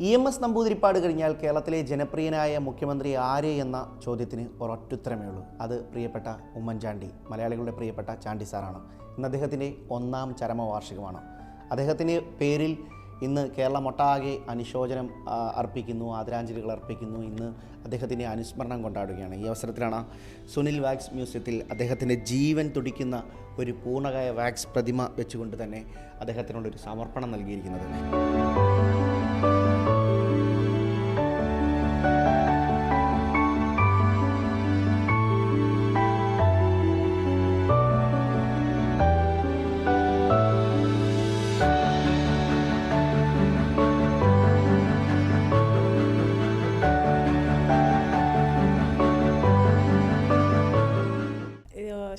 E M S Namboodiripad കഴിഞ്ഞാൽ കേരളത്തിലെ ജനപ്രിയനായ മുഖ്യമന്ത്രി ആര് എന്ന ചോദ്യത്തിന് ഒരൊറ്റുത്തരമേ ഉള്ളൂ. അത് പ്രിയപ്പെട്ട ഉമ്മൻചാണ്ടി മലയാളികളുടെ പ്രിയപ്പെട്ട ചാണ്ടി സാറാണ്. ഇന്ന് അദ്ദേഹത്തിന്റെ ഒന്നാം ചരമവാർഷികമാണ്. അദ്ദേഹത്തിന് പേരിൽ ഇന്ന് കേരളമൊട്ടാകെ അനുശോചനം അർപ്പിക്കുന്നു ആദരാഞ്ജലികൾ അർപ്പിക്കുന്നു. ഇന്ന് അദ്ദേഹത്തിന്റെ അനുസ്മരണം കൊണ്ടാടുകയാണ്. ഈ അവസരത്തിലാണ് സുനിൽ വാക്സ് മ്യൂസിയത്തിൽ അദ്ദേഹത്തിന്റെ ജീവൻ തുടിക്കുന്ന ഒരു പൂർണകായ വാക്സ് പ്രതിമ വെച്ചുകൊണ്ട് തന്നെ അദ്ദേഹത്തിനോടൊരു സമർപ്പണം നൽകിയിരിക്കുന്നത്.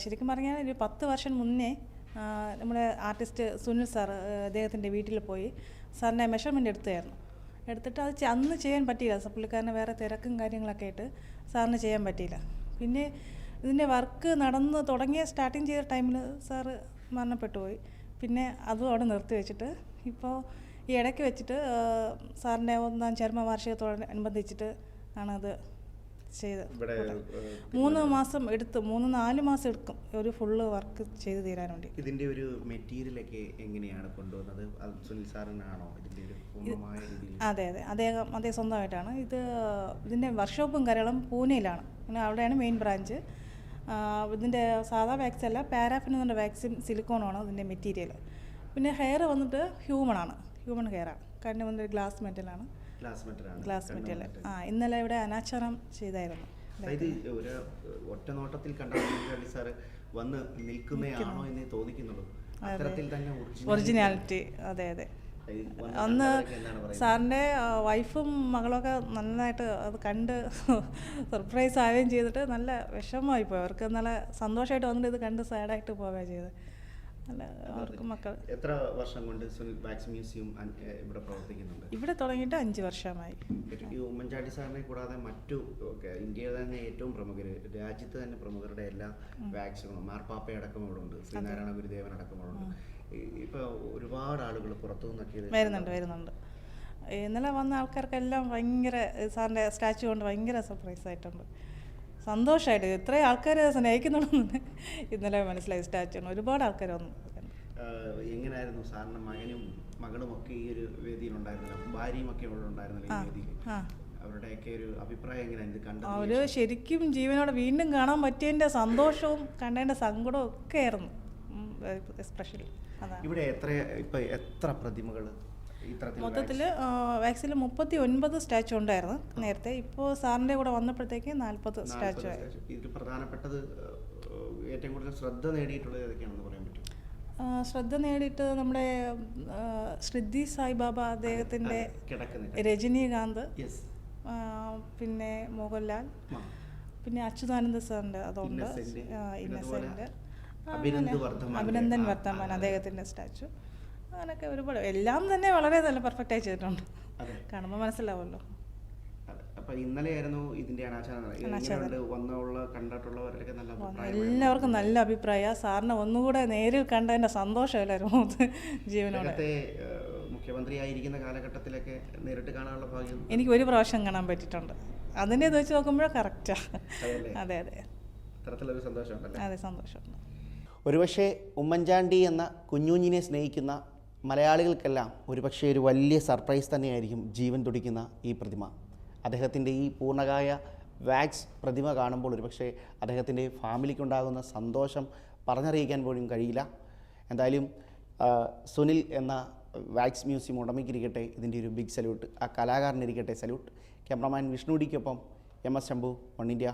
ശരിക്കും പറഞ്ഞാൽ ഒരു പത്ത് വർഷം മുന്നേ നമ്മുടെ ആർട്ടിസ്റ്റ് സുനിൽ സാർ അദ്ദേഹത്തിന്റെ വീട്ടിൽ പോയി സാറിന്റെ മെഷർമെന്റ് എടുത്തായിരുന്നു എടുത്തിട്ട് അത് അന്ന് ചെയ്യാൻ പറ്റിയില്ല. പുള്ളിക്കാരന് വേറെ തിരക്കും കാര്യങ്ങളൊക്കെ ആയിട്ട് സാറിന് ചെയ്യാൻ പറ്റിയില്ല. പിന്നെ ഇതിന്റെ വർക്ക് നടന്ന് തുടങ്ങിയ സ്റ്റാർട്ടിങ് ചെയ്ത ടൈമിൽ സാറ് മരണപ്പെട്ടു പോയി. പിന്നെ അതും അവിടെ നിർത്തി വെച്ചിട്ട് ഇപ്പോൾ ഈ ഇടയ്ക്ക് വെച്ചിട്ട് സാറിന്റെ ഒന്നാം ചരമ ചരമവാർഷികത്തോടനുബന്ധിച്ചിട്ട് ആണത് ഇവിടെ മൂന്ന് മാസം എടുത്ത് മൂന്ന് നാല് മാസം എടുക്കും ഒരു ഫുള്ള് വർക്ക് ചെയ്ത് തീരാൻ വേണ്ടി. ഇതിന്റെ ഒരു മെറ്റീരിയൽ ഒക്കെ എങ്ങനെയാണ് കൊണ്ടുവന്നത്? സുനിൽ സാറിനാണോ ഇതിന്റെ ഒരു പൂർണമായ അതെ അതെ. അദ്ദേഹം അദ്ദേഹം സ്വന്തമായിട്ടാണ്. ഇത് ഇതിന്റെ വർക്ക്ഷോപ്പും കാര്യങ്ങളും പൂനെയിലാണ്. പിന്നെ അവിടെയാണ് മെയിൻ ബ്രാഞ്ച് ഇതിന്റെ സാധാ വാക്സിൻ അല്ല പാരാഫിൻ എന്ന് പറഞ്ഞ വാക്സിൻ സിലിക്കോണാണ് ഇതിന്റെ മെറ്റീരിയൽ പിന്നെ ഹെയർ വന്നിട്ട് ഹ്യൂമൺ ആണ്. ഹ്യൂമൺ ഹെയർ ആണ്. കണ്ണ് വന്നിട്ട് ഗ്ലാസ് മെറ്റലാണ് ഗ്ലാസ് മെറ്റലാണ് ആ ഇന്നലെ ഇവിടെ അനാചാരം ചെയ്തായിരുന്നു. അതായത് ഒരു ഒറ്റ നോട്ടത്തിൽ കണ്ട സാറ് വന്ന് നിൽക്കുന്നയാണോ എന്ന് തോന്നിക്കുന്നുള്ളൂ. അത്തരത്തിൽ തന്നെ ഒറിജിനാലിറ്റി. അതെ അതെ. അന്ന്? സാറിന്റെ വൈഫും മകളൊക്കെ നന്നായിട്ട് അത് കണ്ട് സർപ്രൈസ് ആവുകയും ചെയ്തിട്ട് നല്ല വിഷമമായി പോയി അവർക്ക് നല്ല സന്തോഷമായിട്ട് വന്നിട്ട് ഇത് കണ്ട് സാഡായിട്ട് പോവുകയാണ് ചെയ്തത്. നല്ല അവർക്ക് മക്കൾ. എത്ര വർഷം കൊണ്ട് സുനിൽ വാക്സ് മ്യൂസിയം ഇവിടെ പ്രവർത്തിക്കുന്നുണ്ട്? ഇവിടെ തുടങ്ങിയിട്ട് അഞ്ച് വർഷമായി. ഈ ഉമ്മൻചാണ്ടി സാറിനെ കൂടാതെ മറ്റു ഇന്ത്യയിലെ തന്നെ ഏറ്റവും പ്രമുഖർ രാജ്യത്ത് തന്നെ പ്രമുഖരുടെ എല്ലാ വാക്സിനും മാർപ്പാപ്പയടക്കം ഇവിടെ ഉണ്ട് ശ്രീനാരായണ ഗുരുദേവൻ അടക്കം ഇവിടെ ഉണ്ട്. ഇപ്പൊ ഒരുപാട് ആളുകൾ പുറത്തു നിന്നൊക്കെ വരുന്നുണ്ട് വരുന്നുണ്ട്. ഇന്നലെ വന്ന ആൾക്കാർക്കെല്ലാം ഭയങ്കര സാറിന്റെ സ്റ്റാച്ചു കൊണ്ട് ഭയങ്കര സർപ്രൈസ് ആയിട്ടുണ്ട് സന്തോഷമായിട്ട് ഇത്രയും ആൾക്കാരെ സ്നേഹിക്കുന്നുണ്ടെന്ന് ഇന്നലെ മനസ്സിലായി സ്റ്റാച്ചുവിന് ഒരുപാട് ആൾക്കാർ വന്നു. എങ്ങനെയായിരുന്നു സാറിന്റെ മകനും മകളും ഒക്കെ ഈ ഒരു വേദിയിൽ ഉണ്ടായിരുന്നില്ല ഭാര്യയും ഒക്കെ ഇവിടെ ഉണ്ടായിരുന്നില്ല ഈ വേദിയിൽ. അവരുടെയൊക്കെ ഒരു അഭിപ്രായം എങ്ങനെയാണ് ഇത് കണ്ടത്? അവർ ശരിക്കും ജീവനോടെ വീണ്ടും കാണാൻ പറ്റിയതിന്റെ സന്തോഷവും കണ്ടതിന്റെ സങ്കടവും ഒക്കെ ആയിരുന്നു. എക്സ്പ്രഷൻ ഇവിടെ എത്ര ഇപ്പൊ എത്ര പ്രതിമകൾ ഇത്തരത്തിൽ മൊത്തത്തിൽ വാക്സിൽ മുപ്പത്തി ഒൻപത് സ്റ്റാച്ചു ഉണ്ടായിരുന്നു നേരത്തെ. ഇപ്പോൾ സാറിന്റെ കൂടെ വന്നപ്പോഴത്തേക്ക് നാൽപ്പത് സ്റ്റാച്ചു ആയി. ഇതിൽ പ്രധാനപ്പെട്ടത് ഏറ്റവും കൂടുതൽ ശ്രദ്ധ നേടിയിട്ടുള്ളത് ഏതൊക്കെയാണെന്ന് പറയാൻ പറ്റും ശ്രദ്ധ നേടിയിട്ട് നമ്മുടെ ശ്രുതി സായിബാബ അദ്ദേഹത്തിന്റെ രജനീകാന്ത് പിന്നെ മോഹൻലാൽ പിന്നെ അച്യുതാനന്ദ സാറിന്റെ അതുണ്ട്. വർദ്ധമാന്റെ, അഭിനന്ദൻ വർത്തമാൻ അദ്ദേഹത്തിന്റെ സ്റ്റാച്ചു അങ്ങനെയൊക്കെ ഒരുപാട്. എല്ലാം തന്നെ വളരെ നല്ല പെർഫെക്റ്റ് ആയി ചെയ്തിട്ടുണ്ട്. അതെ. കാണുമ്പോൾ മനസ്സിലാവുമല്ലോ. അതെ. ഇന്നലെ ആയിരുന്നു ഇതിന്റെ എല്ലാവർക്കും നല്ല അഭിപ്രായ. സാറിനെ ഒന്നുകൂടെ നേരിൽ കണ്ടതിന്റെ സന്തോഷം എല്ലാവരും ജീവനോടെ? മുഖ്യമന്ത്രിയായിരിക്കുന്ന കാലഘട്ടത്തിലൊക്കെ നേരിട്ട് കാണാനുള്ള ഭാഗ്യം? എനിക്ക് ഒരു പ്രാവശ്യം കാണാൻ പറ്റിയിട്ടുണ്ട്. അതിന്റെ ഇത് വെച്ച് നോക്കുമ്പോഴേ കറക്റ്റാ അതല്ലേ? അതെ അതെ. അത്തരത്തിലൊരു സന്തോഷമുണ്ടല്ലേ? അതെ സന്തോഷമുണ്ട്. ഒരുപക്ഷെ ഉമ്മൻചാണ്ടി എന്ന കുഞ്ഞുഞ്ഞിനെ സ്നേഹിക്കുന്ന മലയാളികൾക്കെല്ലാം ഒരുപക്ഷെ ഒരു വലിയ സർപ്രൈസ് തന്നെയായിരിക്കും ജീവൻ തുടിക്കുന്ന ഈ പ്രതിമ. അദ്ദേഹത്തിന്റെ ഈ പൂർണകായ വാക്സ് പ്രതിമ കാണുമ്പോൾ ഒരുപക്ഷെ അദ്ദേഹത്തിന്റെ ഫാമിലിക്കുണ്ടാകുന്ന സന്തോഷം പറഞ്ഞറിയിക്കാൻ പോലും കഴിയില്ല. എന്തായാലും സുനിൽ എന്ന വാക്സ് മ്യൂസിയം ഉടമയ്ക്കിരിക്കട്ടെ. ഇതിന്റെ ഒരു ബിഗ് സല്യൂട്ട്. ആ കലാകാരനിരിക്കട്ടെ. Salute. Cameraman വിഷ്ണുഡിക്കൊപ്പം M S Shambhu one India.